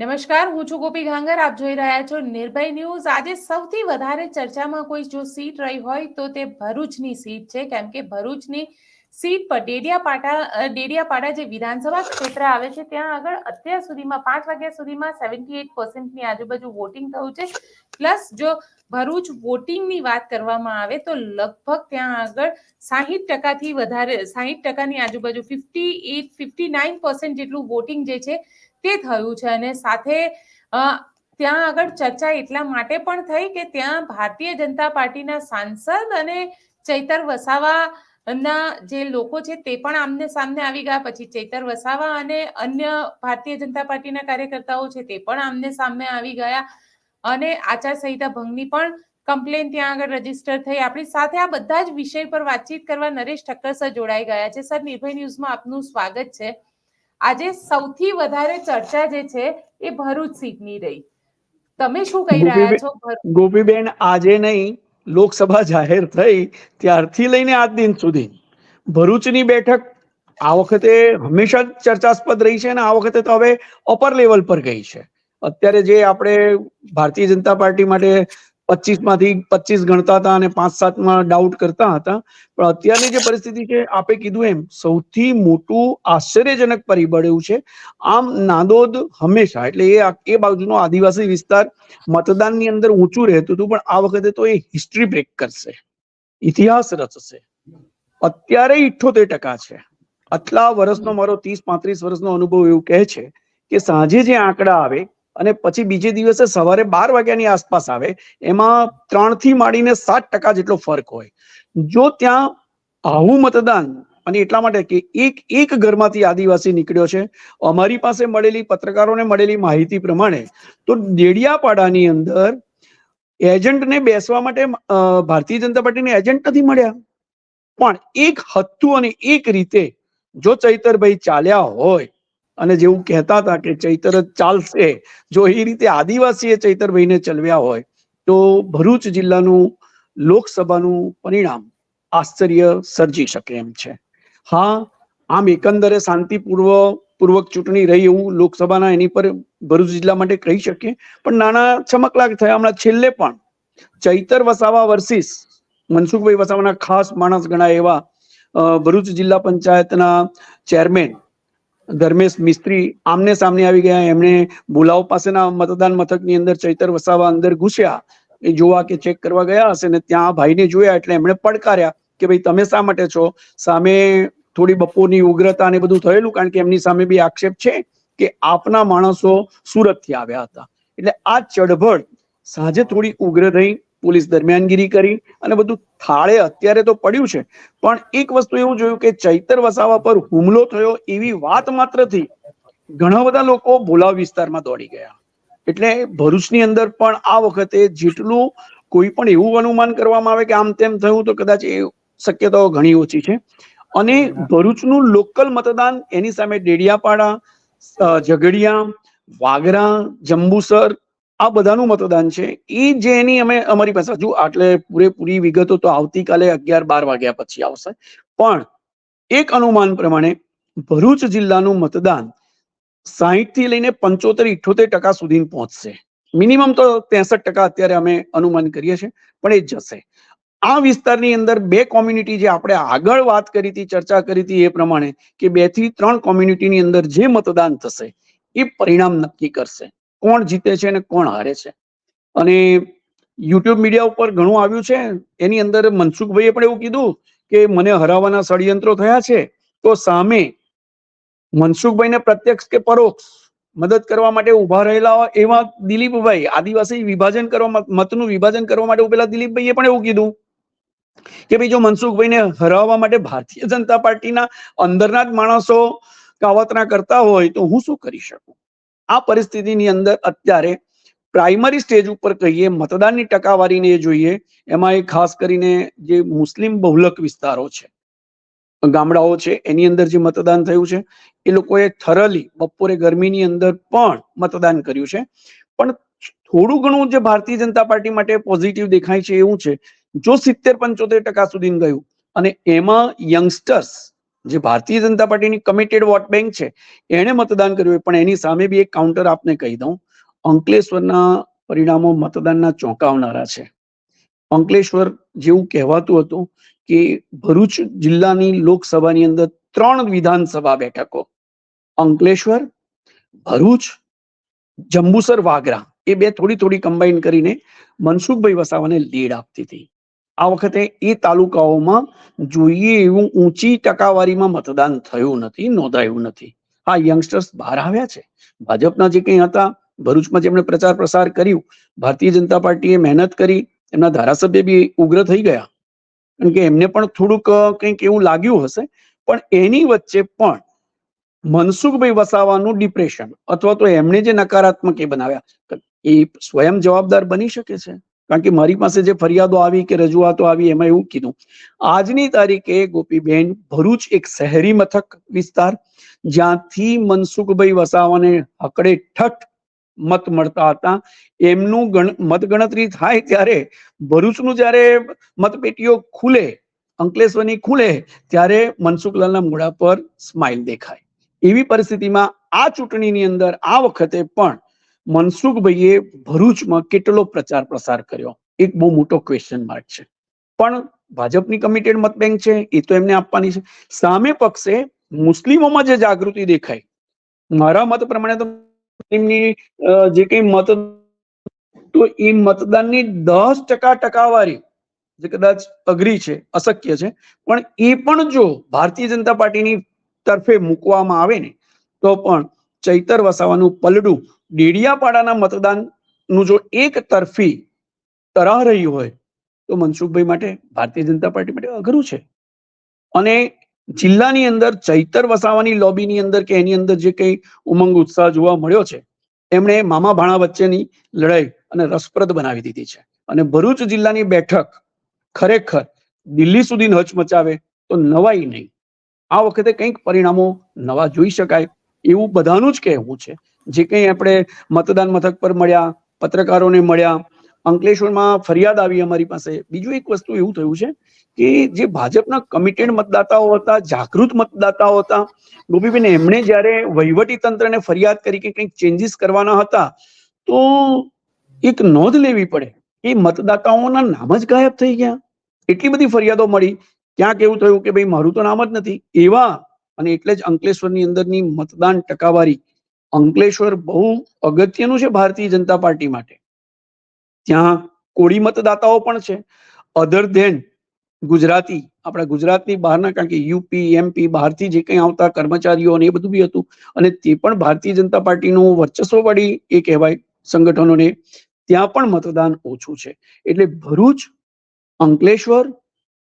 નમસ્કાર, હું છું ગોપી ઘાંગર. આપ જોઈ રહ્યા છો નિર્ભય ન્યૂઝ. આજે સૌથી વધારે ચર્ચામાં કોઈ જો સીટ રહી હોય તો તે ભરૂચની સીટ છે. કેમ કે ભરૂચની સીટ પર ડેડિયાપાડા ડેડિયાપાડા જે વિધાનસભા ક્ષેત્ર આવે છે, ત્યાં આગળ અત્યાર સુધીમાં પાંચ વાગ્યા સુધીમાં સેવન્ટી એટ પર્સન્ટની આજુબાજુ વોટિંગ થયું છે. પ્લસ જો ભરૂચ વોટિંગની વાત કરવામાં આવે તો લગભગ ત્યાં આગળ સાહીઠ ટકાથી વધારે, સાહીઠ ટકાની આજુબાજુ fifty eight fifty nine percent જેટલું વોટિંગ જે છે તે થયું છે અને સાથે ત્યાં આગળ ચર્ચા એટલા માટે પણ થઈ કે ત્યાં ભારતીય જનતા પાર્ટીના સાંસદ અને ચૈતર વસાવાના જે લોકો છે તે પણ આમને સામને આવી ગયા. પછી ચૈતર વસાવા અને અન્ય ભારતીય જનતા પાર્ટીના કાર્યકર્તાઓ છે તે પણ આમને સામે આવી ગયા અને આચારસંહિતા ભંગની પણ કમ્પ્લેન ત્યાં આગળ રજિસ્ટર થઈ. આપણી સાથે આ બધા જ વિષય પર વાતચીત કરવા નરેશ ઠક્કર સર જોડાઈ ગયા છે. સર, નિર્ભય ન્યૂઝમાં આપનું સ્વાગત છે. આજે સૌથી વધારે ચર્ચા જે છે એ ભરૂચ સીટની રહી. તમે શું કહી રહ્યા છો ગોપીબેન આજે નહીં લોકસભા જાહેર થઈ ત્યારથી લઈને આજ દિન સુધી. ભરૂચની બેઠક આ વખતે હંમેશા ચર્ચાસ્પદ રહી છે અને આ વખતે તો હવે અપર લેવલ પર ગઈ છે. અત્યારે જે આપણે ભારતીય જનતા પાર્ટી માટે પચીસમાંથી પચીસ ગણતા હતા અને પાંચ સાતમાં ડાઉટ કરતા હતા. પણ અત્યારની જે પરિસ્થિતિ છે, આપે કીધું એમ, સૌથી મોટું આશ્ચર્યજનક પરિબળ એવું છે. આમ નાદોદ હંમેશા, એટલે એ એ બાજુનો આદિવાસી વિસ્તાર મતદાનની અંદર ઊંચું રહેતું હતું, પણ આ વખતે તો એ હિસ્ટ્રી બ્રેક કરશે. ઇતિહાસ રચશે. અત્યારે ઇઠ્ઠોતેર ટકા છે. આટલા વર્ષનો મારો ત્રીસ પાંત્રીસ વર્ષનો અનુભવ એવું કહે છે કે સાંજે જે આંકડા આવે અને પછી બીજે દિવસે સવારે બાર વાગ્યાની આસપાસ આવે, એમાં ત્રણથી માંડીને સાત ટકા જેટલો ફરક હોય. જો ત્યાં આવું મતદાન, અને એટલા માટે કે એક એક ઘરમાંથી આદિવાસી નીકળ્યો છે, અમારી પાસે મળેલી પત્રકારોને મળેલી માહિતી પ્રમાણે, તો દેડિયાપાડાની અંદર એજન્ટને બેસવા માટે ભારતીય જનતા પાર્ટીને એજન્ટ નથી મળ્યા. પણ એક હતું અને એક રીતે જો ચૈતરભાઈ ચાલ્યા હોય અને જેવું કહેતા હતા કે ચૈતર જ ચાલશે, જો એ રીતે આદિવાસીએ ચૈતરભાઈને ચલવ્યા હોય, તો ભરૂચ જિલ્લાનું લોકસભાનું પરિણામ આશ્ચર્ય સર્જી શકે એમ છે. હા, આમ એકંદરે શાંતિપૂર્વ પૂર્વક ચૂંટણી રહી એવું લોકસભાના એની પર ભરૂચ જિલ્લા માટે કહી શકીએ, પણ નાના ચમકલાક થયા હમણાં છેલ્લે પણ ચૈતર વસાવા વર્સિસ, મનસુખભાઈ વસાવાના ખાસ માણસ ગણાય એવા ભરૂચ જિલ્લા પંચાયતના ચેરમેન ધર્મેશ મિસ્ત્રી આમને સામને આવી ગયા. એમણે બોલાવ પાસેના મતદાન મથકની અંદર ચૈતર વસાવા અંદર ઘૂસ્યા. એ જોવા કે ચેક કરવા ગયા હશે ને ત્યાં ભાઈને જોયા એટલે એમણે પડકાર્યા કે ભાઈ, તમે શા માટે છો? સામે થોડી બપોરની ઉગ્રતા ને બધું થયેલું? કારણ કે એમની સામે બી આક્ષેપ છે કે આપના માણસો સુરતથી આવ્યા હતા. એટલે આ ચળભળ સાંજે થોડી ઉગ્ર થઈ. પોલીસ દરમિયાનગીરી કરી અને બધું થાળે અત્યારે તો પડ્યું છે. પણ એક વસ્તુ એવું જોયું કે ચૈતર વસાવા પર હુમલો થયો એવી વાત માત્રથી ઘણા બધા લોકો ભોલાવ વિસ્તારમાં દોડી ગયા. એટલે ભરૂચની અંદર પણ આ વખતે જેટલું કોઈ પણ એવું અનુમાન કરવામાં આવે કે આમ તેમ થયું તો કદાચ એ શક્યતાઓ ઘણી ઓછી છે. અને ભરૂચનું લોકલ મતદાન એની સામે ડેડિયાપાડા ઝઘડિયા, વાગરા, જંબુસર આ બધાનું મતદાન છે. એ જે એની અમે અમારી પાસે હજુ આટલે પૂરેપૂરી વિગતો તો આવતીકાલે અગિયાર બાર વાગ્યા પછી આવશે. પણ એક અનુમાન પ્રમાણે ભરૂચ જિલ્લાનું મતદાન સાહીઠથી લઈને પંચોતેર ઇઠોતેર ટકા સુધી પહોંચશે. મિનિમમ તો ત્રેસઠ ટકા અત્યારે અમે અનુમાન કરીએ છીએ, પણ એ જશે. આ વિસ્તારની અંદર બે કોમ્યુનિટી જે આપણે આગળ વાત કરી હતી, ચર્ચા કરી હતી એ પ્રમાણે કે બેથી ત્રણ કોમ્યુનિટીની અંદર જે મતદાન થશે, એ પરિણામ નક્કી કરશે. કોણ જીતે છે અને કોણ હારે છે. અને યુટ્યુબ મીડિયા ઉપર ઘણું આવ્યું છે. એની અંદર મનસુખભાઈએ પણ એવું કીધું કે મને હરાવવાના ષડયંત્રો થયા છે, તો સામે મનસુખભાઈને પ્રત્યક્ષ કે પરોક્ષ મદદ કરવા માટે ઊભા રહેલા એવા દિલીપભાઈ, આદિવાસી વિભાજન કરવા મતનું વિભાજન કરવા માટે ઉભેલા દિલીપભાઈએ પણ એવું કીધું કે ભાઈ જો મનસુખભાઈને હરાવવા માટે ભારતીય જનતા પાર્ટીના અંદરના જ માણસો કાવતરા કરતા હોય તો હું શું કરી શકું? આ પરિસ્થિતિની અંદર અત્યારે પ્રાઇમરી સ્ટેજ ઉપર કહીએ, મતદાનની ટકાવારીને એ જોઈએ, એમાં એ ખાસ કરીને જે મુસ્લિમ બહુલક વિસ્તારો છે, ગામડાઓ છે, એની અંદર જે મતદાન થયું છે, એ લોકોએ થરલી બપોરે ગરમીની અંદર પણ મતદાન કર્યું છે. પણ થોડું ઘણું જે ભારતીય જનતા પાર્ટી માટે પોઝિટિવ દેખાય છે એવું છે, જો સિત્તેર પંચોતેર ટકા સુધી ગયું, અને એમાં યંગસ્ટર્સ જે ભારતીય જનતા પાર્ટીની કમિટેડ વોટ બેંક છે, એણે મતદાન કર્યું પણ એની સામે બી એક કાઉન્ટર આપને કહી દઉં. અંકલેશ્વરના પરિણામો મતદાનના ચોંકાવનારા છે. અંકલેશ્વર જેવું કહેવાતું હતું કે ભરૂચ જિલ્લાની લોકસભાની અંદર ત્રણ વિધાનસભા બેઠકો. અંકલેશ્વર, ભરૂચ, જંબુસર, વાગરા. એ બે થોડી થોડી કમ્બાઈન કરીને મનસુખભાઈ વસાવાને લીડ આપતી હતી. આ વખતે એ તાલુકાઓમાં જોઈએ એવું ઊંચી ટકાવારીમાં મતદાન થયું નથી, નોંધાયું નથી. હા યંગસ્ટર્સ બહાર આવ્યા છે. ભાજપના જે કંઈ હતા, ભરૂચમાં જેમણે પ્રચાર પ્રસાર કર્યું, ભારતીય જનતા પાર્ટીએ મહેનત કરી, એમના ધારાસભ્ય બી ઉગ્ર થઈ ગયા. કારણ કે એમને પણ થોડુંક કંઈક એવું લાગ્યું હશે. પણ એની વચ્ચે પણ મનસુખભાઈ વસાવાનું ડિપ્રેશન અથવા તો એમણે જે નકારાત્મક એ બનાવ્યા એ સ્વયં જવાબદાર બની શકે છે? કારણ કે મારી પાસે જે ફરિયાદો આવી કે રજૂઆતો આવી એમાં એવું કીધું. આજની તારીખે ગોપીબેન ભરૂચ એક શહેરી મથક વિસ્તાર, જ્યાંથી મનસુખભાઈ વસાવાને હકડે ઠઠ મત મળતા હતા. એમનું મતગણતરી થાય ત્યારે ભરૂચનું જ્યારે મતપેટીઓ ખુલે, અંકલેશ્વરની ખુલે, ત્યારે મનસુખલાલના મોઢા પર સ્માઇલ દેખાય. એવી પરિસ્થિતિમાં આ ચૂંટણીની અંદર આ વખતે પણ મનસુખભાઈએ ભરૂચમાં કેટલો પ્રચાર પ્રસાર કર્યો? એક બહુ મોટો ક્વેશ્ચન માર્ક છે. પણ ભાજપની કમિટેડ મત બેંક છે, એ તો એમને આપવાની છે. સામે પક્ષે મુસ્લિમોમાં જે જાગૃતિ દેખાય મારા મત પ્રમાણે તો મુસ્લિમની જે કઈ મત તો એ મતદાનની દસ ટકા ટકાવારી, જે કદાચ અઘરી છે, અશક્ય છે, પણ એ પણ જો ભારતીય જનતા પાર્ટીની તરફે મૂકવામાં આવે ને, તો પણ ચૈતર વસાવાનું પલડું ડેડિયાપાડાના મતદાનનું જો એક તરફી તરાહ રહ્યું હોય, તો મનસુખભાઈ માટે ભારતીય જનતા પાર્ટી માટે અઘરું છે. અને જિલ્લાની અંદર ચૈતર વસાવાની લોબીની અંદર કે એની અંદર જે કંઈ ઉમંગ ઉત્સાહ જોવા મળ્યો છે એમણે મામા ભાણા વચ્ચેની લડાઈ અને રસપ્રદ બનાવી દીધી છે. અને ભરૂચ જિલ્લાની બેઠક ખરેખર દિલ્હી સુધી હચમચાવે તો નવાઈ નહીં. આ વખતે કંઈક પરિણામો નવા જોઈ શકાય એવું બધાનું જ કહેવું છે. જે કંઈ આપણે મતદાન મથક પર મળ્યા, પત્રકારોને મળ્યા, અંકલેશ્વરમાં ફરિયાદ આવી અમારી પાસે. બીજું એક વસ્તુ એવું થયું છે કે જે ભાજપના કમિટેડ મતદાતાઓ હતા, જાગૃત મતદાતાઓ હતા, ગોપીબેન, એમણે જ્યારે વહીવટી તંત્રને ફરિયાદ કરી કે કંઈક ચેન્જીસ કરવાના હતા, તો એક નોંધ લેવી પડે. એ મતદાતાઓના નામ જ ગાયબ થઈ ગયા. એટલી બધી ફરિયાદો મળી. ક્યાંક એવું થયું કે ભાઈ, મારું તો નામ જ નથી. એવા અને એટલે જ અંકલેશ્વરની અંદરની મતદાન ટકાવારી અંકલેશ્વર બહુ અગત્યનું છે ભારતીય જનતા પાર્ટી માટે. ત્યાં કોળી મતદાતાઓ પણ છે. અધર ધેન ગુજરાતી, આપણા ગુજરાતની બહારના, કારણ કે યુપી એમપી બહારથી જે કંઈ આવતા કર્મચારીઓ અને એ બધું બી હતું. અને તે પણ ભારતીય જનતા પાર્ટીનું વર્ચસ્વવાળી એ કહેવાય સંગઠનોને, ત્યાં પણ મતદાન ઓછું છે. એટલે ભરૂચ, અંકલેશ્વર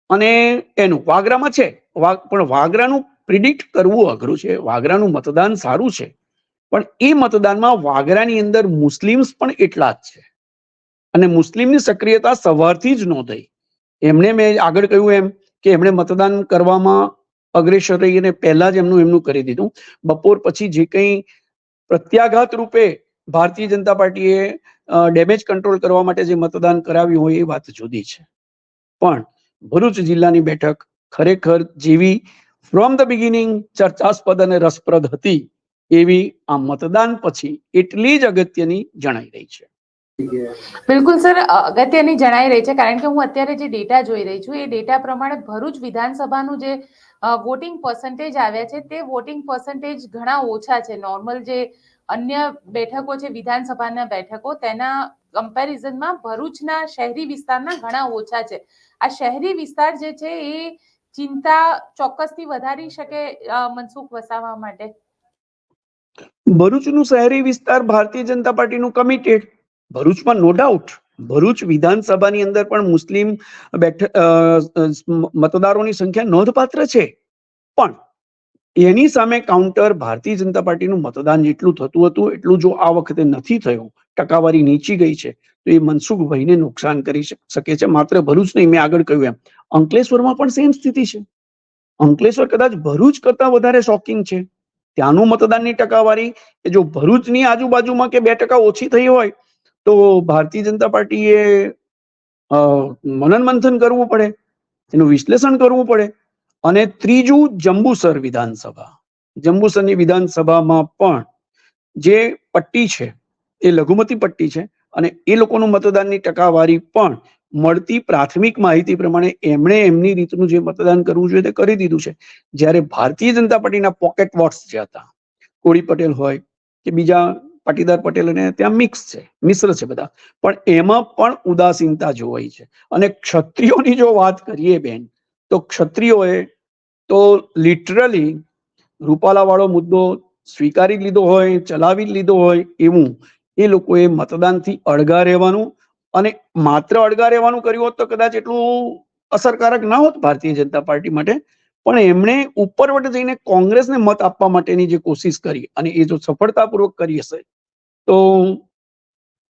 અને એનું, વાગરામાં છે. પણ વાગરાનું પ્રિડિક્ટ કરવું અઘરું છે. વાગરાનું મતદાન સારું છે. પણ એ મતદાનમાં વાગરાની અંદર મુસ્લિમ્સ પણ એટલા જ છે. અને મુસ્લિમની સક્રિયતા સવારથી જ નોંધાઈ. એમને મેં આગળ કહ્યું એમ કે એમણે મતદાન કરવામાં અગ્રેસર રહીને પહેલા જ એમનું એમનું કરી દીધું. બપોર પછી જે કંઈ પ્રત્યાઘાત રૂપે ભારતીય જનતા પાર્ટીએ ડેમેજ કંટ્રોલ કરવા માટે જે મતદાન કરાવ્યું હોય એ વાત જુદી છે. પણ ભરૂચ જિલ્લાની બેઠક ખરેખર જેવી ફ્રોમ ધ બિગિનિંગ ચર્ચાસ્પદ અને રસપ્રદ હતી. એવી આ મતદાન પછી એટલી જ અગત્યની જણાઈ રહી છે. બિલકુલ સર અગત્યની જણાઈ રહી છે. કારણ કે હું અત્યારે જે ડેટા જોઈ રહી છું, એ ડેટા પ્રમાણે ભરૂચ વિધાનસભાનું જે વોટિંગ પર્સન્ટેજ આવ્યા છે, તે વોટિંગ પર્સન્ટેજ ઘણા ઓછા છે. નોર્મલ જે અન્ય બેઠકો છે, વિધાનસભાના બેઠકો, તેના કમ્પેરિઝનમાં ભરૂચના શહેરી વિસ્તારના ઘણા ઓછા છે. આ શહેરી વિસ્તાર જે છે, એ ચિંતા ચોક્કસથી વધારી શકે મનસુખ વસાવા માટે. ભરૂચનું શહેરી વિસ્તાર ભારતીય જનતા પાર્ટીનું કમિટેડ ભરૂચમાં નો ડાઉટ ભરૂચ વિધાનસભાની અંદર પણ મુસ્લિમ બેઠ અ, અ, મતદારોની સંખ્યા નોંધપાત્ર છે. પણ એની સામે કાઉન્ટર ભારતીય જનતા પાર્ટીનું મતદાન જેટલું થતું હતું એટલું જો આ વખતે નથી થયું ટકાવારી નીચી ગઈ છે તો એ મનસુખભાઈને નુકસાન કરી શકે છે. માત્ર ભરૂચ નહીં મેં આગળ કહ્યું એમ. અંકલેશ્વરમાં પણ સેમ સ્થિતિ છે. અંકલેશ્વર કદાચ ભરૂચ કરતા વધારે શોકિંગ છે. ત્યાંનું મતદાનની ટકાવારી કે જો ભરૂચની આજુબાજુમાં કે બે ટકા ઓછી થઈ હોય, તો ભારતીય જનતા પાર્ટીએ મનન મંથન કરવું પડે, એનું વિશ્લેષણ કરવું પડે. અને ત્રીજું જંબુસર વિધાનસભા. જંબુસરની વિધાનસભામાં પણ જે પટ્ટી છે, એ લઘુમતી પટ્ટી છે અને એ લોકોનું મતદાનની ટકાવારી પણ મળતી પ્રાથમિક માહિતી પ્રમાણે એમણે એમની રીતનું જે મતદાન કરવું જોઈએ તે કરી દીધું છે. જ્યારે ભારતીય જનતા પાર્ટીના પોકેટ વોટ્સ જે હતા, કોળી પટેલ હોય કે બીજા પાટીદાર પટેલ અને ત્યાં મિક્સ છે, મિશ્ર છે બધા. પણ એમાં પણ ઉદાસીનતા જોવાઈ છે. અને ક્ષત્રિયોની જો વાત કરીએ બેન, તો ક્ષત્રિયોએ તો લિટરલી રૂપાલાવાળો મુદ્દો સ્વીકારી લીધો હોય, ચલાવી લીધો હોય એવું એ લોકોએ મતદાનથી અળગા રહેવાનું અને માત્ર અડગા રહેવાનું કર્યું હોત તો કદાચ એટલું અસરકારક ના હોત ભારતીય જનતા પાર્ટી માટે. પણ એમણે ઉપરવટ જઈને કોંગ્રેસને મત આપવા માટેની જે કોશિશ કરી અને એ જો સફળતાપૂર્વક કરી હશે, તો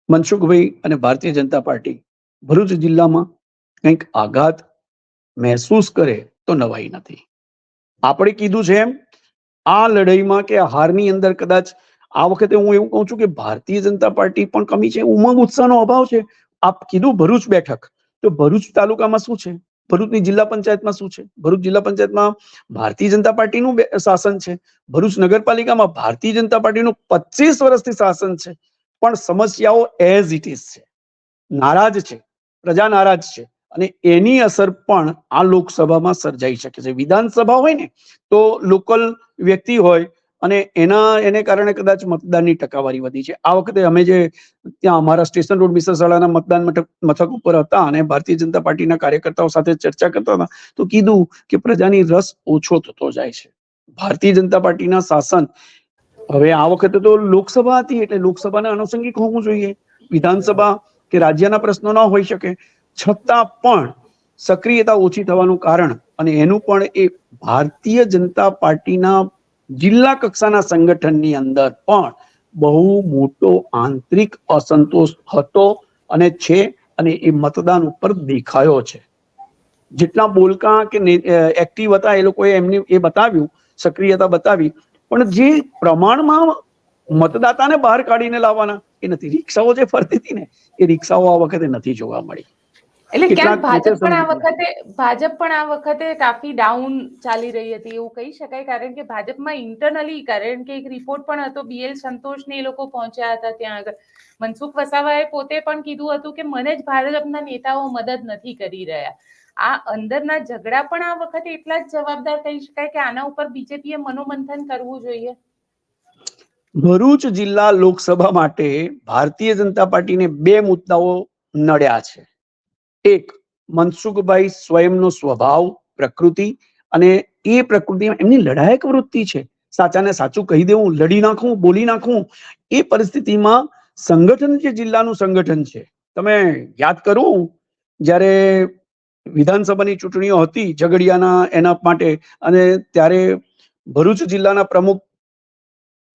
મનસુખભાઈ અને ભારતીય જનતા પાર્ટી ભરૂચ જિલ્લામાં કંઈક આઘાત મહેસૂસ કરે તો નવાઈ નથી. આપણે કીધું છે એમ, આ લડાઈમાં કે હારની અંદર કદાચ આ વખતે હું એવું કહું છું કે ભારતીય જનતા પાર્ટી પણ કમી છે, ઉમંગ, ઉત્સાહનો અભાવ છે. આપ કીધું ભરૂચ બેઠક. તો ભરૂચ તાલુકામાં શું છે? ભરૂચની જિલ્લા પંચાયતમાં શું છે? ભરૂચ જિલ્લા પંચાયતમાં ભારતીય જનતા પાર્ટીનું શાસન છે. ભરૂચ નગરપાલિકામાં ભારતીય જનતા પાર્ટીનું પચીસ વર્ષથી શાસન છે. પણ સમસ્યાઓ એઝ ઇટ ઇઝ છે. નારાજ છે. પ્રજા નારાજ છે. અને એની અસર પણ આ લોકસભામાં સર્જાઈ શકે છે. વિધાનસભા હોય ને, તો લોકલ વ્યક્તિ હોય અને એના, એને કારણે કદાચ મતદાનની ટકાવારી વધી છે. આ વખતે અમે જે ત્યાં અમારા સ્ટેશન રોડ મિસર શાળાના મતદાન મથક ઉપર હતા અને ભારતીય જનતા પાર્ટીના કાર્યકર્તાઓ સાથે ચર્ચા કરતા હતા, તો કીધું કે પ્રજાની રસ ઓછો થતો જાય છે. ભારતીય જનતા પાર્ટીના શાસન, હવે આ વખતે તો લોકસભા હતી એટલે લોકસભાના આનુષંગિક હોવું જોઈએ. વિધાનસભા કે રાજ્યના પ્રશ્નો ન હોઈ શકે. છતાં પણ સક્રિયતા ઓછી થવાનું કારણ અને એનું પણ એ ભારતીય જનતા પાર્ટીના જિલ્લા કક્ષાના સંગઠનની અંદર પણ બહુ મોટો આંતરિક અસંતોષ હતો અને છે અને એ મતદાન ઉપર દેખાયો છે. જેટલા બોલકા કે એક્ટિવ હતા એ લોકોએ એમની, એ બતાવ્યું, સક્રિયતા બતાવી, પણ જે પ્રમાણમાં મતદાતાને બહાર કાઢીને લાવવાના, એ નથી. રિક્ષાઓ જે ફરતી હતી ને, એ રિક્ષાઓ આ વખતે નથી જોવા મળી. એટલે ક્યાંક ભાજપ પણ આ વખતે ભાજપ પણ આ વખતે કાફી ડાઉન ચાલી રહી હતી એવું કહી શકાય. કારણ કે ભાજપમાં ઇન્ટરનલી કારણ કે એક રિપોર્ટ પણ હતો બીએલ સંતોષને એ લોકો પહોંચ્યા હતા ત્યાં આગળ. મનસુખ વસાવાએ પોતે પણ કીધું હતું કે મને જ ભાજપના નેતાઓ મદદ નથી કરી રહ્યા. આ અંદરના ઝઘડા પણ આ વખતે એટલા જ જવાબદાર કહી શકાય કે આના ઉપર બીજેપીએ મનોમંથન કરવું જોઈએ. ભરૂચ જિલ્લા લોકસભા માટે ભારતીય જનતા પાર્ટીને બે મુદ્દાઓ નડ્યા છે. એક મનસુખભાઈ સ્વયંનો સ્વભાવ, પ્રકૃતિ અને એ પ્રકૃતિમાં એમની લડાયક વૃત્તિ છે. સાચાને સાચું કહી દેવું, લડી નાખવું બોલી નાખવું એ પરિસ્થિતિમાં સંગઠન જે જિલ્લાનું સંગઠન છે. તમે યાદ કરું, જ્યારે વિધાનસભાની ચૂંટણીઓ હતી ઝઘડિયાના એના માટે અને ત્યારે ભરૂચ જિલ્લાના પ્રમુખ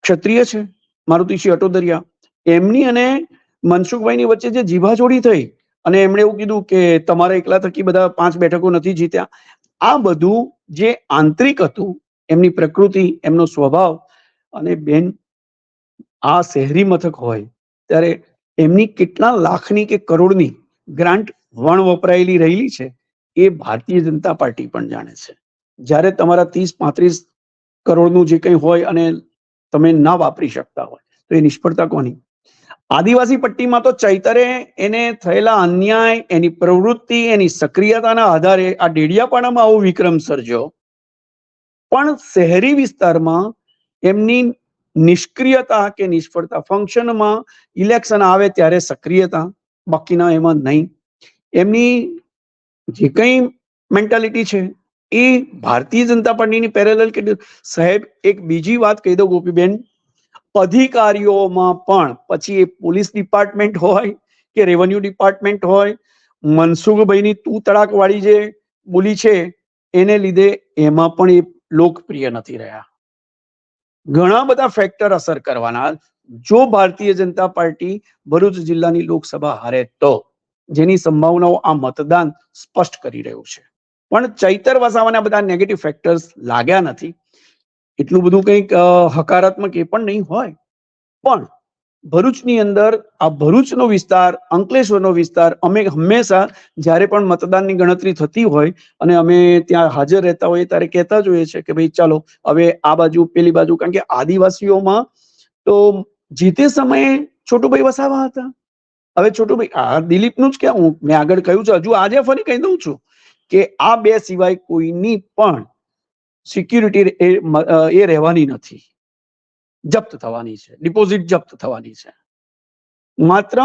ક્ષત્રિય છે, મારુતિસિંહ અટોદરિયા. એમની અને મનસુખભાઈની વચ્ચે જે જીભાજોડી થઈ અને એમણે એવું કીધું કે તમારા એકલા થકી બધા પાંચ બેઠકો નથી જીત્યા. આ બધું જે આંતરિક હતું, એમની પ્રકૃતિ, એમનો સ્વભાવ અને બેન, આ શહેરી મથક હોય, ત્યારે એમની કેટલા લાખની કે કરોડની ગ્રાન્ટ વણ વપરાયેલી રહેલી છે, એ ભારતીય જનતા પાર્ટી પણ જાણે છે. જ્યારે તમારા ત્રીસ પાંત્રીસ કરોડનું જે કંઈ હોય અને તમે ના વાપરી શકતા હોય, તો એ નિષ્ફળતા કોની? આદિવાસી પટ્ટીમાં તો ચૈતરે એને થયેલા અન્યાય, એની પ્રવૃત્તિ, એની સક્રિયતાના આધારે આ ડેડિયાપાડામાં આવો વિક્રમ સર્જ્યો. પણ શહેરી વિસ્તારમાં એમની નિષ્ક્રિયતા કે નિષ્ફળતા ફંક્શનમાં ઇલેક્શન આવે ત્યારે સક્રિયતા બાકીના એમાં નહીં. એમની જે કંઈ મેન્ટાલિટી છે એ ભારતીય જનતા પાર્ટીની પેરેલલ કે સાહેબ, એક બીજી વાત કહી દો ગોપીબેન અધિકારીઓમાં પણ, પછી એ પોલીસ ડિપાર્ટમેન્ટ હોય કે રેવન્યુ ડિપાર્ટમેન્ટ હોય, મનસુખભાઈની તું તડાક વાળી જે બોલી છે, એને લીધે એમાં પણ એ લોકપ્રિય નથી રહ્યા. ઘણા બધા ફેક્ટર અસર કરવાના. જો ભારતીય જનતા પાર્ટી ભરૂચ જિલ્લાની લોકસભા હારે તો, જેની સંભાવનાઓ આ મતદાન સ્પષ્ટ કરી રહ્યું છે. પણ ચૈતર વસાવાના બધા નેગેટિવ ફેક્ટર્સ લાગ્યા નથી. એટલું બધું કંઈક હકારાત્મક એ પણ નહીં હોય. પણ ભરૂચની અંદર આ ભરૂચનો વિસ્તાર, અંકલેશ્વરનો વિસ્તાર, અમે હંમેશા જ્યારે પણ મતદાનની ગણતરી થતી હોય અને અમે ત્યાં હાજર રહેતા હોઈએ ત્યારે કહેતા જ હોઈએ છીએ કે ભાઈ ચાલો, હવે આ બાજુ, પેલી બાજુ, કારણ કે આદિવાસીઓમાં તો જે તે સમયે છોટુભાઈ વસાવા હતા. હવે છોટુભાઈ, આ દિલીપનું જ કે હું મેં આગળ કહ્યું છે, હજુ આજે ફરી કહી દઉં છું કે આ બે સિવાય કોઈની પણ સિક્યુરિટી એ રહેવાની નથી. જપ્ત થવાની છે. ડિપોઝિટ જપ્ત થવાની છે. માત્ર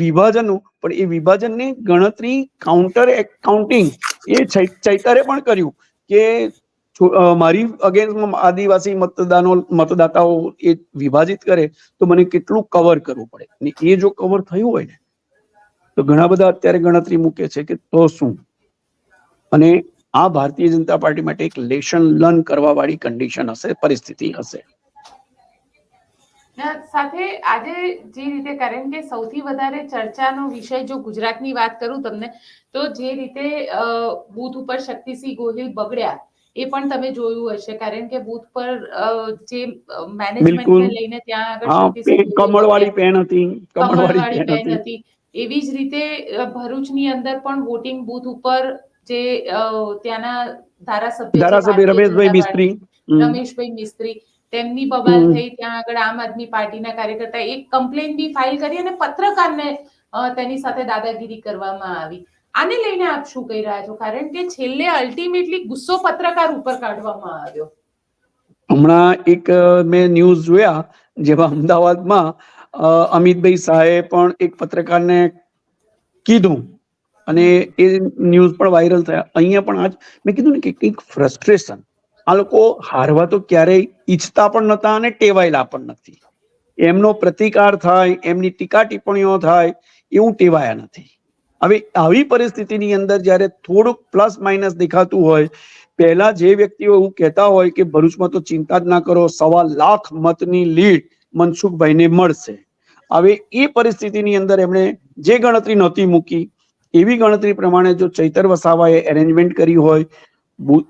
વિભાજનનું પણ એ વિભાજનની ગણતરી કાઉન્ટર કાઉન્ટિંગ એ ચૈતરે પણ કર્યું કે મારી અગેન્સ્ટમાં આદિવાસી મતદાનો, મતદાતાઓ એ વિભાજિત કરે, તો મને કેટલું કવર કરવું પડે? ને એ જો કવર થયું હોય ને, તો ઘણા બધા અત્યારે ગણતરી મૂકે છે કે તો શું? અને આ ભારતીય જનતા પાર્ટી માટે એક લેશન લર્ન કરવા વાળી કન્ડિશન હશે પરિસ્થિતિ હશે. સાથે આજે જે રીતે કારણ કે સૌથી વધારે ચર્ચાનો વિષય જો ગુજરાતની વાત કરું તમને તો જે રીતે બૂથ ઉપર શક્તિસિંહ ગોહિલ બગડ્યા એ પણ તમે જોયું હશે. કારણ કે બૂથ પર જે મેનેજમેન્ટ મેનેજમેન્ટને લઈને ત્યાં આગળ કમળવાળી પેન હતી કમળવાળી પેન હતી. એવી જ રીતે ભરૂચની અંદર પણ વોટિંગ બૂથ ઉપર જે ત્યાંના ધારાસભ્ય ધારાસભ્ય રમેશભાઈ મિસ્ત્રી. રમેશભાઈ મિસ્ત્રી. તેમની બબાલ થઈ ત્યાં આગળ આમ આદમી પાર્ટીના કાર્યકર્તા એક કમ્પ્લેન બી ફાઇલ કરી અને પત્રકારને તેની સાથે દાદાગીરી કરવામાં આવી. આને લઈને આપ શું કહી રહ્યા છો? કારણ કે છેલ્લે અલ્ટિમેટલી ગુસ્સો પત્રકાર ઉપર કાઢવામાં આવ્યો. હમણાં એક મેં ન્યૂઝ જોયા જેમાં અમદાવાદમાં અમિતભાઈ શાહે પણ એક પત્રકારને કીધું. અને એ ન્યૂઝ પણ વાયરલ થયા. અહીંયા પણ આજ મેં કીધું ને કે કંઈક ફ્રસ્ટ્રેશન આ લોકો હારવા તો ક્યારેય ઈચ્છતા પણ નતા અને ટેવાયેલા પણ નથી. એમનો પ્રતિકાર થાય, એમની ટીકા ટિપ્પણીઓ થાય, એવું ટેવાયા નથી. હવે આવી પરિસ્થિતિની અંદર જ્યારે થોડુંક પ્લસ માઇનસ દેખાતું હોય, પહેલા જે વ્યક્તિઓ એવું કહેતા હોય કે ભરૂચમાં તો ચિંતા જ ના કરો, સવા લાખ મતની લીડ મનસુખભાઈને મળશે. હવે એ પરિસ્થિતિની અંદર એમણે જે ગણતરી નહોતી મૂકી એવી ગણતરી પ્રમાણે જો ચૈતર વસાવાએ એરેન્જમેન્ટ કરી હોય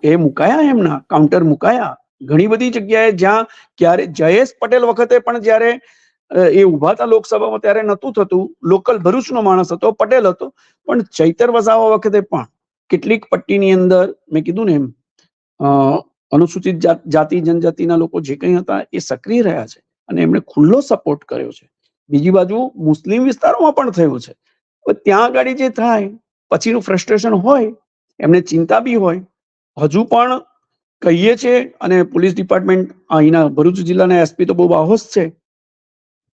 એ મુકાયા એમના કાઉન્ટર મુકાયા? ઘણી બધી જગ્યાએ જ્યાં ક્યારે જયેશ પટેલ વખતે પણ જ્યારે એ ઊભા લોકસભામાં ત્યારે નહોતું થતું, લોકલ ભરૂચનો માણસ હતો, પટેલ હતો, પણ ચૈતર વસાવા વખતે પણ કેટલીક પટ્ટીની અંદર મેં કીધું ને એમ અનુસૂચિત જાતિ જનજાતિના લોકો જે કંઈ હતા એ સક્રિય રહ્યા છે અને એમણે ખુલ્લો સપોર્ટ કર્યો છે. બીજી બાજુ મુસ્લિમ વિસ્તારોમાં પણ થયું છે. ત્યાં આગળ જે થાય, પછીનું ફ્રસ્ટ્રેશન હોય, એમને ચિંતા બી હોય. હજુ પણ કહીએ છે અને પોલીસ ડિપાર્ટમેન્ટ અહીંના ભરૂચ જિલ્લાના એસપી તો બહુ બાહોશ છે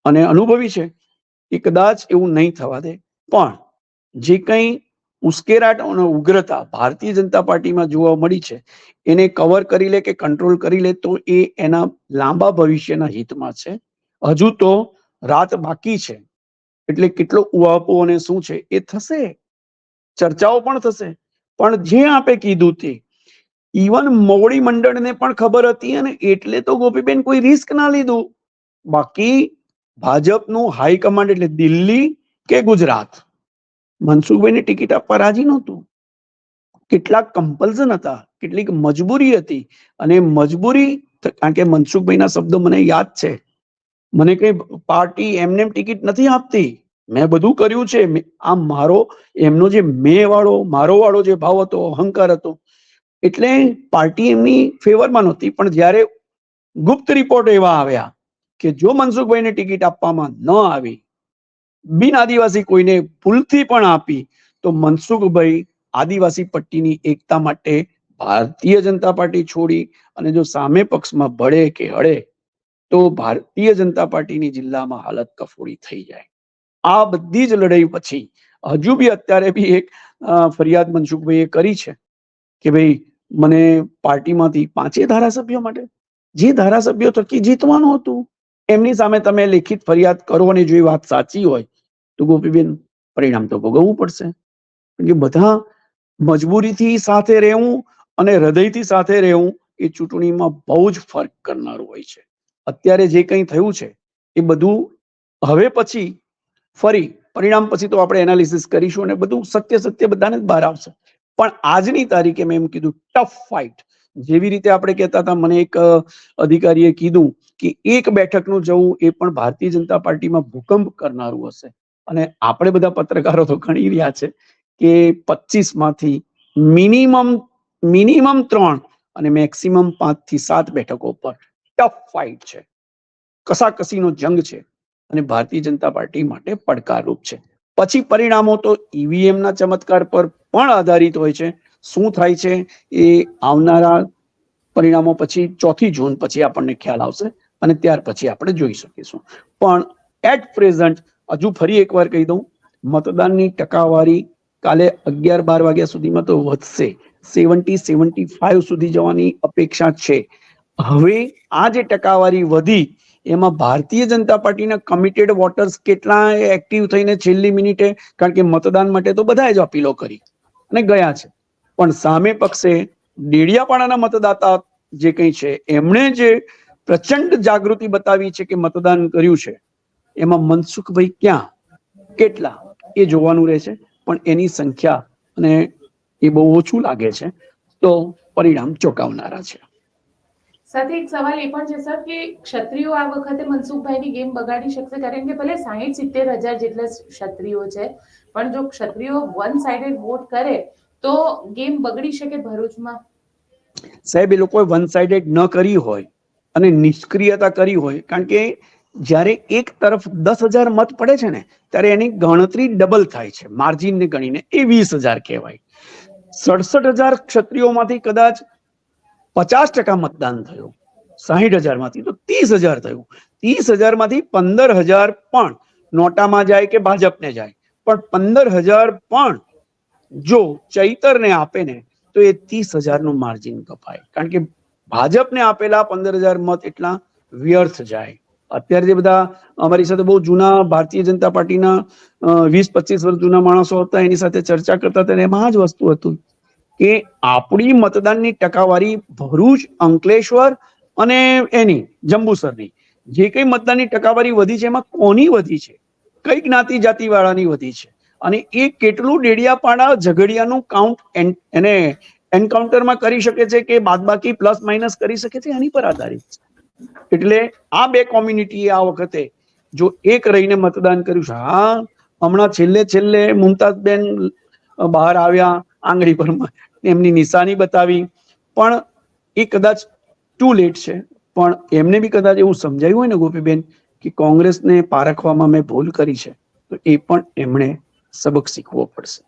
અને અનુભવી છે એ કદાચ એવું નહીં થવા દે. પણ જે કંઈ ઉશ્કેરાટ અને ઉગ્રતા ભારતીય જનતા પાર્ટીમાં જોવા મળી છે, એને કવર કરી લે કે કંટ્રોલ કરી લે તો એ એના લાંબા ભવિષ્યના હિતમાં છે. હજુ તો રાત બાકી છે. એટલે કેટલો ઉહાપો અને શું છે એ થશે? ચર્ચાઓ પણ થશે. પણ જે આપે કીધું તે ઇવન મોવડી મંડળને પણ ખબર હતી અને એટલે તો ગોપીબેન કોઈ રિસ્ક ના લીધું. બાકી ભાજપનું હાઈકમાન્ડ એટલે દિલ્હી કે ગુજરાત? મનસુખભાઈને ટિકિટ આપવા રાજી નહોતું. કેટલાક કમ્પલ્સન હતા, કેટલીક મજબૂરી હતી. અને મજબૂરી, કારણ કે મનસુખભાઈના શબ્દો મને યાદ છે. મને કઈ પાર્ટી, એમને ટિકિટ નથી આપતી. મેં બધું કર્યું છે. આ મારો, એમનો જે મેં વાળો મારો વાળો જે ભાવ હતો, અહંકાર હતો, એટલે પાર્ટી એમની ફેવરમાં નહોતી. પણ જ્યારે ગુપ્ત રિપોર્ટ એવા આવ્યા કે જો મનસુખભાઈને ટિકિટ આપવામાં ન આવી, બિન આદિવાસી કોઈને ભૂલથી પણ આપી, તો મનસુખભાઈ આદિવાસી પટ્ટીની એકતા માટે ભારતીય જનતા પાર્ટી છોડી અને જો સામે પક્ષમાં ભળે કે હળે તો ભારતીય જનતા પાર્ટીની જિલ્લામાં હાલત કફોડી થઈ જાય. આ બધી જ લડાઈ પછી હજુ બી અત્યારે બી એક ફરિયાદ મનસુખભાઈએ કરી છે કે ભાઈ મને પાર્ટીમાંથી પાંચે ધારાસભ્યો માટે, જે ધારાસભ્યો થકી જીતવાનું હતું, એમની સામે તમે લેખિત ફરિયાદ કરો અને જો એ વાત સાચી હોય, તો ગોપીબેન પરિણામ તો ભોગવવું પડશે. કે બધા મજબૂરીથી સાથે રહેવું અને હૃદયથી સાથે રહેવું એ ચૂંટણીમાં બહુ જ ફરક કરનારું હોય છે. અત્યારે જે કંઈ થયું છે, એ બધું હવે પછી ફરી, પરિણામ પછી તો આપણે એનાલિસિસ કરીશું અને બધું સત્ય સત્ય બધાને જ બહાર આવશે. પણ આજની તારીખે મેં એમ કીધું ટફ ફાઇટ જેવી રીતે આપણે કહેતા હતા, મને એક અધિકારીએ કીધું કે એક બેઠકનું જવું એ પણ ભારતીય જનતા પાર્ટીમાં ભૂકંપ કરનારું હશે. અને આપણે બધા પત્રકારો તો ગણી રહ્યા છે કે પચીસમાંથી મિનિમમ મિનિમમ ત્રણ અને મેક્સિમમ પાંચથી સાત બેઠકો પર. ટફ ફાઇટ છે. કસાકસીનો જંગ છે અને ભારતીય જનતા પાર્ટી માટે પડકારરૂપ છે. પછી પરિણામો તો ઈવીએમના ચમત્કાર પર પણ આધારિત હોય છે. શું થાય છે એ આવનારા પરિણામો પછી ચોથી જૂન પછી આપણને ખ્યાલ આવશે અને ત્યાર પછી આપણે જોઈ શકીશું. પણ એટ પ્રેઝન્ટ હજુ ફરી એકવાર કહી દઉં, મતદાનની ટકાવારી કાલે અગિયાર બાર વાગ્યા સુધીમાં તો વધશે. સેવન્ટી સેવન્ટી ફાઈવ સુધી જવાની અપેક્ષા છે. હવે આ જે ટકાવારી વધી, એમાં ભારતીય જનતા પાર્ટીના કમિટેડ વોટર્સ કેટલા એક્ટિવ થઈને છેલ્લી મિનિટે, કારણ કે મતદાન માટે તો બધાએ જ અપીલો કરી અને ગયા છે. પણ સામે પક્ષે ડેડિયાપાડાના મતદાતા જે કંઈ છે, એમણે જે પ્રચંડ જાગૃતિ બતાવી છે કે મતદાન કર્યું છે, એમાં મનસુખભાઈ ક્યાં? કેટલા? એ જોવાનું રહેશે, પણ એની સંખ્યા અને એ બહુ ઓછું લાગે છે, તો પરિણામ ચોંકાવનારા છે. સાથે એક સવાલ એ પણ છે, સર, કે ક્ષત્રિયો આ વખતે મનસુખભાઈની ગેમ બગાડી શકશે? કારણ કે ભલે સાહીઠ, સિત્તેર હજાર જેટલા ક્ષત્રિયો છે, પણ જો ક્ષત્રિયો વન સાઇડેડ વોટ કરે, તો ગેમ બગડી શકે ભરૂચમાં? સાહેબ, એ લોકોએ વન સાઇડેડ ન કરી હોય અને નિષ્ક્રિયતા કરી હોય, કારણ કે જ્યારે એક તરફ દસ હજાર મત પડે છે ને, ત્યારે એની ગણતરી ડબલ થાય છે માર્જિનને ગણીને એ વીસ હજાર કહેવાય. સડસઠ હજાર ક્ષત્રિયોમાંથી કદાચ પચાસ ટકા મતદાન થયું. સાહીઠ હજારમાંથી તો ત્રીસ હજાર થયું. ત્રીસ હજારમાંથી પંદર હજાર પણ નોટામાં જાય કે ભાજપને જાય. પણ પંદર હજાર પણ જો ચૈતરને આપે ને, તો એ ત્રીસ હજારનું માર્જિન કપાય. કારણ કે ભાજપને આપેલા પંદર હજાર મત એટલા વ્યર્થ જાય. અત્યારે જે બધા અમારી સાથે બહુ જૂના ભારતીય જનતા પાર્ટીના વીસ પચીસ વર્ષ જૂના માણસો હતા, એની સાથે ચર્ચા કરતા હતા એમાં આ જ વસ્તુ હતું. કે આપણી મતદાનની ટકાવારી ભરૂચ, અંકલેશ્વર અને એની, જંબુસરની. જે કઈ મતદાનની ટકાવારી વધી છે, એમાં કોની વધી છે? કઈ જ્ઞાતિ જાતિ વાળાની વધી છે. અને એ કેટલું ડેડિયાપાડા ઝઘડિયાનું કાઉન્ટ એને એન્કાઉન્ટરમાં કરી શકે છે કે બાદબાકી પ્લસ માઇનસ કરી શકે છે, એની પર આધારિત છે. એટલે આ બે કોમ્યુનિટીએ આ વખતે જો એક રહીને મતદાન કર્યું છે, હા, હમણાં છેલ્લે છેલ્લે મુમતાઝબેન બહાર આવ્યા આંગળી પર એમની નિશાની બતાવી. પણ એ કદાચ ટુ લેટ છે. પણ એમને બી કદાચ એવું સમજાયું હોય ને ગોપીબેન કે કોંગ્રેસને પારખવામાં મેં ભૂલ કરી છે, તો એ પણ એમણે સબક શીખવો પડશે.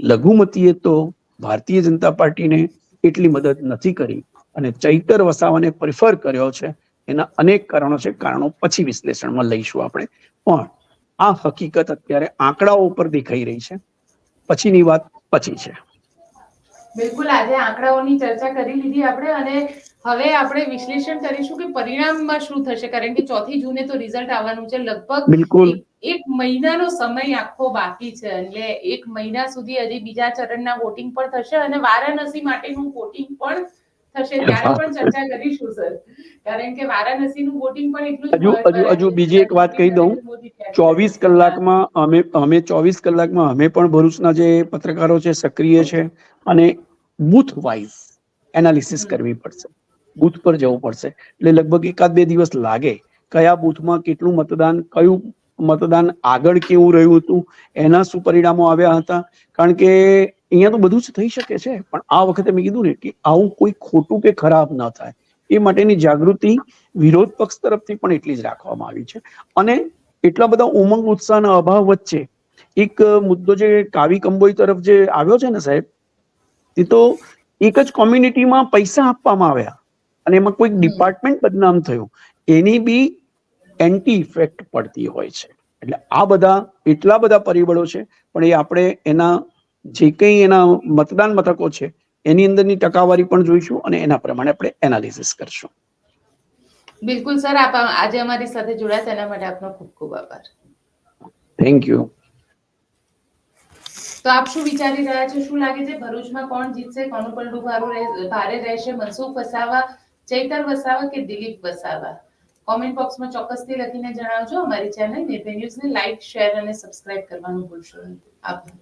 લઘુમતીએ તો ભારતીય જનતા પાર્ટીને એટલી મદદ નથી કરી અને ચૈતર વસાવાને પ્રિફર કર્યો છે. એના અનેક કારણો છે કારણો પછી વિશ્લેષણમાં લઈશું આપણે. પણ આ હકીકત અત્યારે આંકડાઓ ઉપર દેખાઈ રહી છે. પછીની વાત પછી છે. બિલકુલ આજે આંકડાઓની ચર્ચા કરી લીધી આપણે અને હવે આપણે વિશ્લેષણ કરીશું કે પરિણામમાં શું થશે. કારણ કે ચોથી જૂને તો રિઝલ્ટ આવવાનું છે. લગભગ બિલકુલ. એક- મહિનાનો સમય આખો બાકી છે. એટલે એક મહિના સુધી હજી બીજા ચરણના વોટિંગ પણ થશે અને વારાણસી માટેનું વોટિંગ પણ થશે. ત્યારે પણ ચર્ચા કરીશું સર. કારણ કે વારાણસીનું વોટિંગ પણ એટલું હજુ- હજુ- હજુ બીજી એક વાત કહી દઉં. ચોવીસ કલાકમાં અમે અમે ચોવીસ કલાકમાં અમે પણ ભરૂચના જે પત્રકારો છે સક્રિય છે. અને બુથ વાઇઝ એનાલિસિસ કરવી પડશે. બુથ પર જવું પડશે. એટલે લગભગ એકાદ બે દિવસ લાગે કયા બુથમાં કેટલું મતદાન કયું મતદાન આગળ કેવું રહ્યું હતું એના શું પરિણામો આવ્યા હતા. કારણ કે અહીંયા તો બધું જ થઈ શકે છે. પણ આ વખતે મેં કીધું ને કે આવું કોઈ ખોટું કે ખરાબ ન થાય. એ માટેની જાગૃતિ વિરોધ પક્ષ તરફથી પણ એટલી જ રાખવામાં આવી છે. અને એટલા બધા ઉમંગ ઉત્સાહના અભાવ વચ્ચે એક મુદ્દો જે કાવી કંબોઈ તરફ જે આવ્યો છે ને સાહેબ એ તો એક જ કોમ્યુનિટીમાં પૈસા આપવામાં આવ્યા અને એમાં કોઈક ડિપાર્ટમેન્ટ બદનામ થયું. એની બી એન્ટી ઇફેક્ટ પડતી હોય છે. એટલે આ બધા એટલા બધા પરિબળો છે પણ એ આપણે એના જે કંઈ એના મતદાન મથકો છે એની અંદરની ટકાવારી પણ જોઈશું અને એના પ્રમાણે આપણે એનાલિસિસ કરશું. બિલકુલ સર. આપ આજે અમારી સાથે જોડાયા તેના માટે આપનો ખૂબ ખૂબ આભાર. થેન્ક યુ તો આપ શું વિચારી રહ્યા છો? શું લાગે છે ભરૂચમાં કોણ જીતશે? કોનું પલડું ભારું ભારે રહેશે? મનસુખ વસાવા, ચૈતર વસાવા કે દિલીપ વસાવા? કોમેન્ટ બોક્સમાં ચોક્કસથી લખીને જણાવજો. અમારી ચેનલ નિર્ભય ન્યૂઝને લાઇક શેર અને સબસ્ક્રાઇબ કરવાનું ભૂલશો નહીં. આભાર.